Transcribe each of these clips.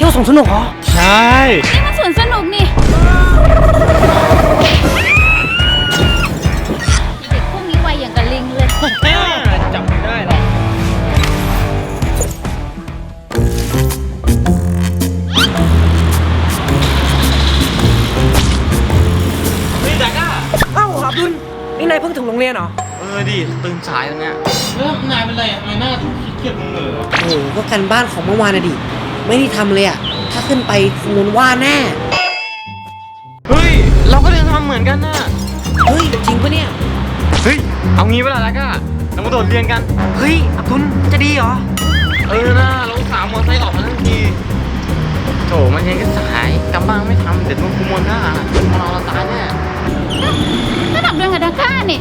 เที่ยวสวนสนุกเหรอ ใช่นี่มันสวนสนุกนี่เด็กพวกนี้ไวอย่างกับลิงเลยจับไม่ได้หรอกเฮ้ยดักก้าเอ้าอับดุลนี่นายเพิ่งถึงโรงเรียนเหรอ เออดิตื่นสายตรงเนี้ยเออนายเป็นไรทำไมหน้าทุกข์เครียดมึงเลยโอ้โหก็กันบ้านของเมื่อวานนะดิ ไม่ได้ทำเลยอะถ้าขึ้นไปคงโดนว่าแน่ เฮ้ย เราก็เรียนทำเหมือนกันนะเฮ้ย จริงปะเนี่ย เฮ้ย เอางี้เวลาดักก้าเรามาโดดเรียนกัน เฮ้ยอับดุลจะดีเหรอ เออนะเราสามมอไซค์ออกมาทั้งทีโถมันยังก็สายกลับบ้านไม่ทำเดี๋ยวโดนคุมนหน้าเราเราตายแน่ ระดับเดือนกับดาก้านี่นี่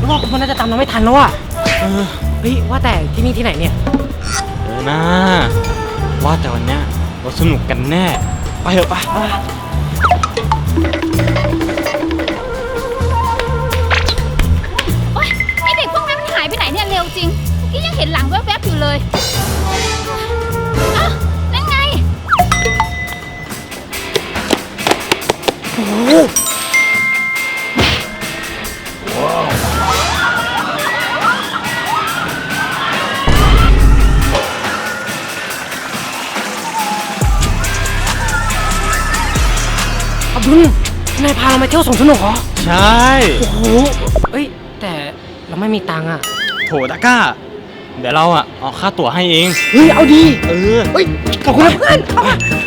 มันมันว่ามันน่าจะตามเราไม่ทันแล้วอะเออเฮ้ยว่าแต่ที่นี่ที่ไหนเนี่ย เออนะว่าแต่วันเนี้ยเราสนุกกันแน่ ไปเถอะไปโอ๊ยไอเด็กพวกนั้นมันหายไปไหนเนี่ยเร็วจริงเมื่อกี้ยังเห็นหลังแวบๆอยู่เลยอ้าวนั่นไง โอ้โห อับดุลนายพาเรามาเที่ยวสวนสนุกเหรอ ใช่ โอ้โหเอ้ย แต่เราไม่มีตังค์อะโถดาก้า เดี๋ยวเราอะออกค่าตั๋วให้เอง เฮ้ย เอาดี เออเฮ้ย ขอบคุณนะเพื่อนเ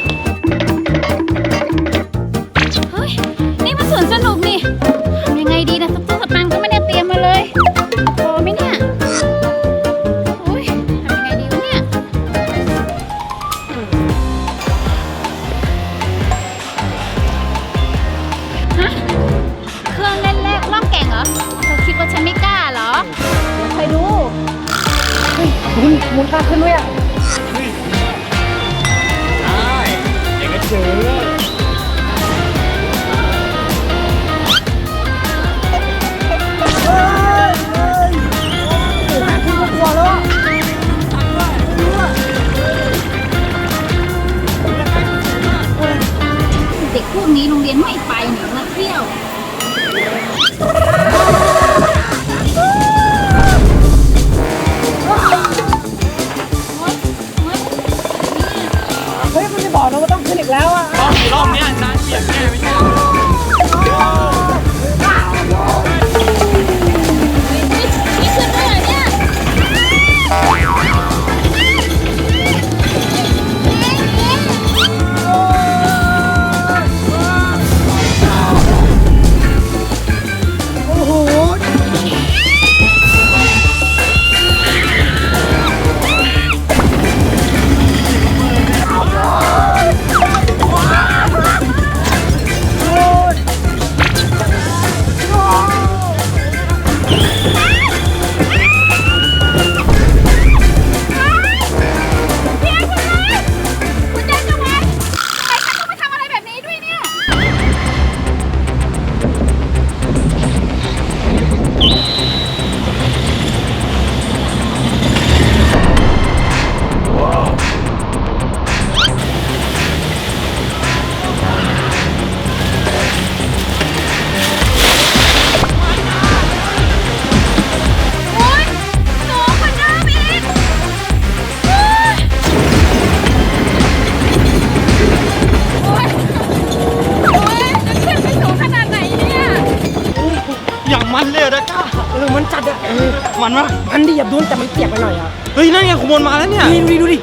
มันวะมันดีอะดุนแต่มันเปียกไปหน่อยอะเฮ้ยนั่นไงขบวนมาแล้วเนี่ยดูดิดูดิ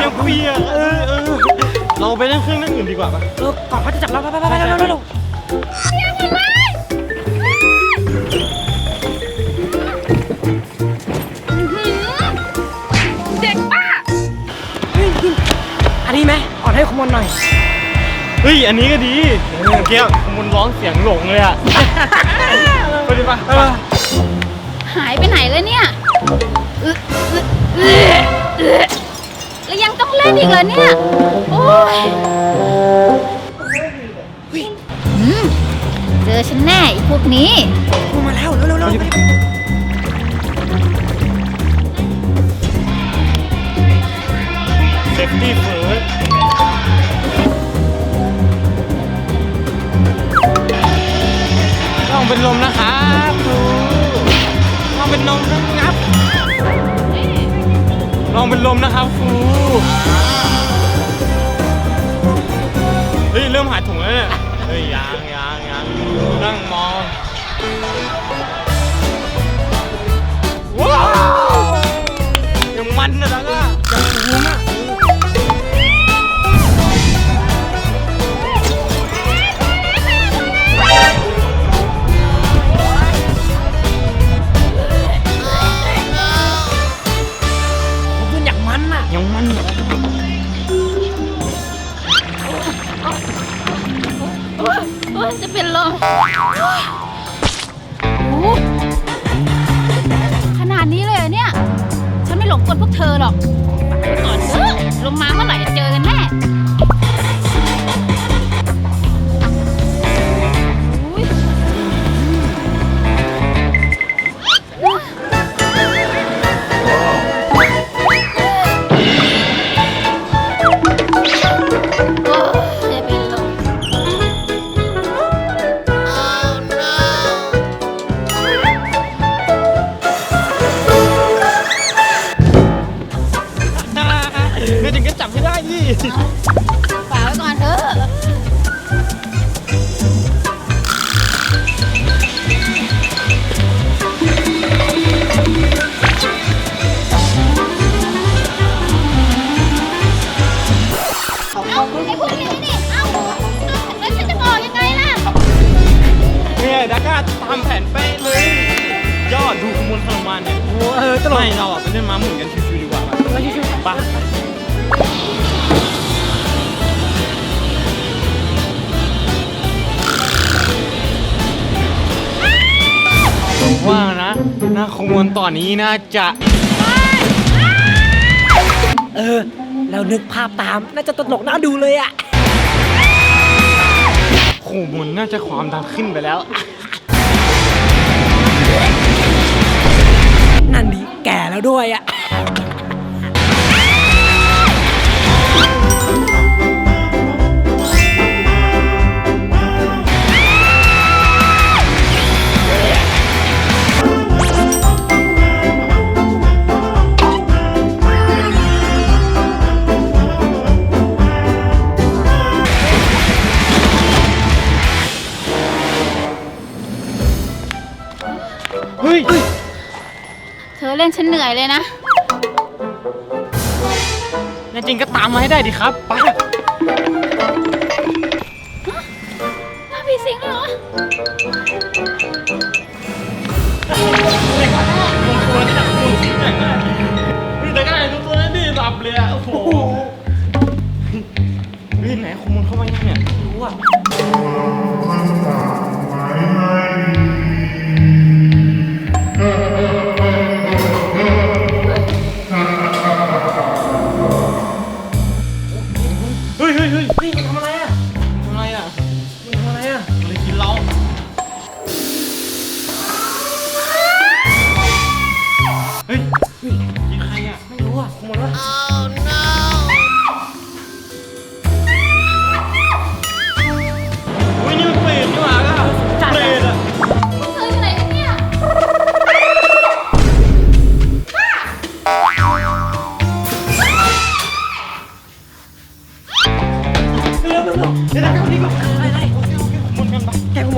ยังเปียกเออเออเราไปเล่นเครื่องเล่นอื่นดีกว่าปะเออก่อนเขาจะจับเราไปไปไปไปเร็วเร็ว ฮ้ย อันนี้ก็ดีเมื่อกี้มันร้องเสียงหลงเลยอะไปดิปะเออหายไปไหนแล้วเนี่ยอึอึอึอึแล้วยังต้องเล่นอีกเหรอเนี่ย โอ้ยอืมเจอฉันแน่ไอ้พวกนี้ขโมยมาแล้วเร็วเร็วเร็วเซฟตี้เฟิร์ส เป็นลมนะครับครูลองเป็นลมนะครับลองเป็นลมนะครับครูเฮ้ยเริ่มหายถุงแล้วเนี่ยเฮ้ยยังยังยังนั่ง พวกเธอหรอกไปก่อนเถอะลงมา อดดูขมวลทรมานเนี่ยโอ้เออตลกไม่เราอะไปเล่นม้าหมุนกันชิวๆดีกว่าปะแล้วชิวๆไปผมว่านะนาขมวลตอนนี้น่าจะ เออ เรานึกภาพตาม น่าจะตลกน่าดูเลยอะขมวลน่าจะความดันขึ้นไปแล้ว ด้วยอะ เธอเล่นฉันเหนื่อยเลยนะ แน่จริงก็ตามมาให้ได้ดิครับไปมาพี่สิงห์เหรอ ตัวที่ดักตัวที่ไหนนะนี่แต่ก็ไหนตัวนั้นดิหลับเลยอะโอ้โหเฮ้ยไหนขโมยเข้ามายังเนี่ยรู้อะ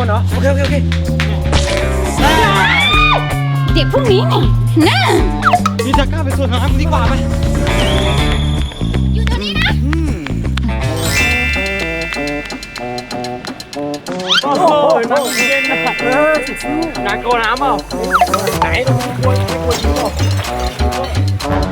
นเหรอ โอเคโอเคโอเคเด็กพวกนี้นี่นะนี่จักร้าไปส่วนน้ำดีกว่าไหมอยู่ตรงนี้นะ โอ้โหน้เย็นนะน้ำโกน้ำเปล่าไหนควรควรจริงเปล่า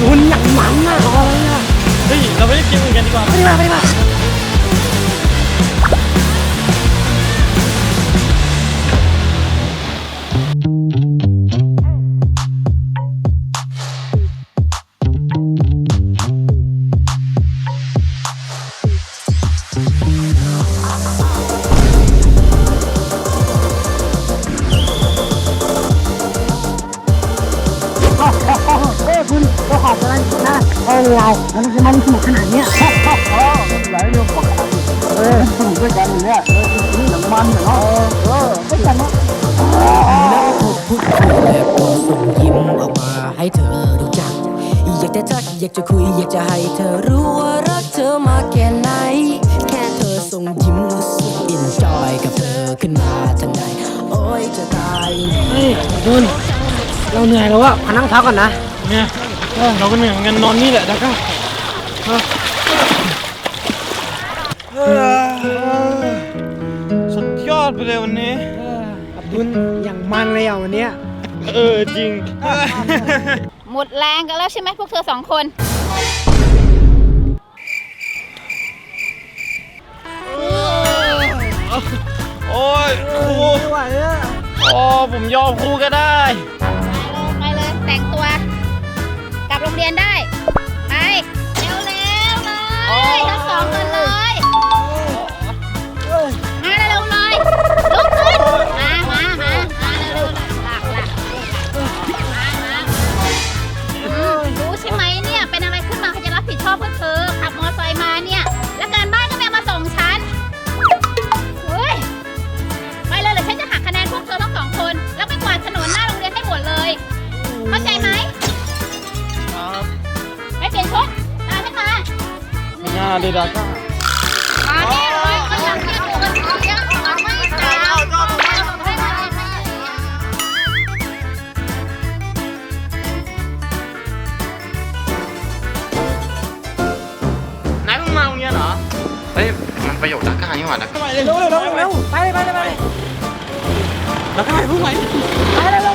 คุณอย่างมันน่ะรออะไรอะเฮ้ยเราไม่ได้กินเหมือนกันดีกว่า ไปดีกว่าไปดีกว่า นะเออเราแล้วจะมันสนุกขนาดเนี้ยหลายเรื่องก็เออสนุกด้วยกันอย่างเนี้ยเออนี่หนังมันเนาะเออด้วยกันเนาะแล้วพูดพูดแบบส่งยิ้มออกมาให้เธอรู้จัก อยากจะทักอยากจะคุยอยากจะให้เธอรู้ว่ารักเธอมากแค่ไหน แค่เธอส่งยิ้มรู้สึกอินจอยกับเธอขึ้นมาทันใดโอ้ยจะตายเฮ้ยคุณเราเหนื่อยแล้วอะมานั่งพักก่อนนะเนี่ย เราก็เหนื่อยเหมือนกันนอนนี่แหละดักก้าสุดยอดไปเลยวันนี้ อับดุลอย่างมันเลยอะวันเนี้ยเออจริง หมดแรงกันแล้วใช่ไหมพวกเธอสองคน โอ้ยครูไม่ไหวอะโอ้ผมยอมครูก็ได้ รงเรียนได้ ไป เร็วๆเลยทั้งสองคนเลย งานเลยดักก้ามาแน่เลยก็ยังเที่ยวกันอยู่ยังออกไม่สาวนายเพิ่งมาโรงเรียนเหรอเฮ้ยมันประโยคดักก้านี่หว่าดักก้า เร็วเร็วเร็วเร็วไปเลยไปเลยไปเลยดักก้าเพิ่งมาหยุ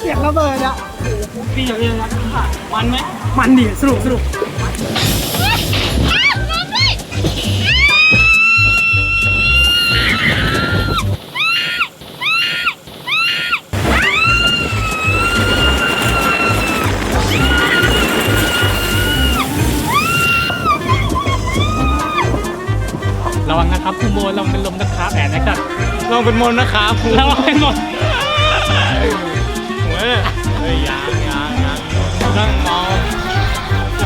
เสียงระเบิดอะพี่อยากเรียนดักก้ามันไหมมันดิสนุกสนุกอ้าวลงเลยระวังนะครับคุณโมระวังเป็นลมนะครับแอนนะครับระวังเป็นมนนะครับครูระวังเป็นมนเฮ้ยเฮ้ ยยางยางยางนั่งมอง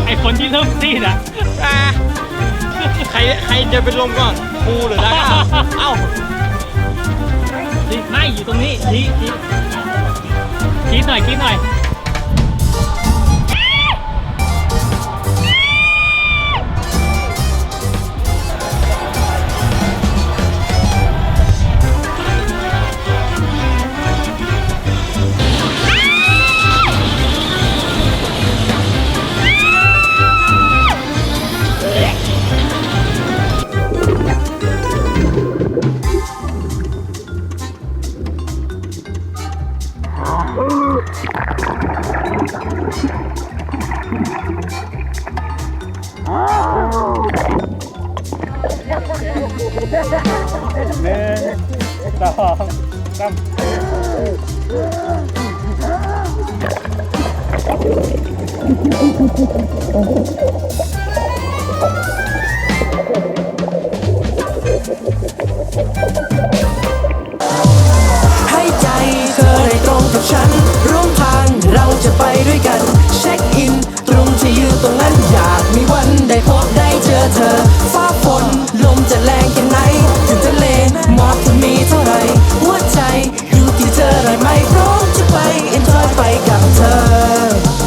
ไอคนที่เริ่มซีดอะใครใครจะเป็นลมก่อนกูหรือดักก้าเอ้าไม่อยู่ตรงนี้ชี้ชี้ชี้หน่อยชี้หน่อย ให้ใจเธอได้ตรงกับฉัน ร่วมทางเราจะไปด้วยกัน เช็คอิน ตรงที่ยืนตรงนั้นอยากมีวันได้พบได้เจอเธอ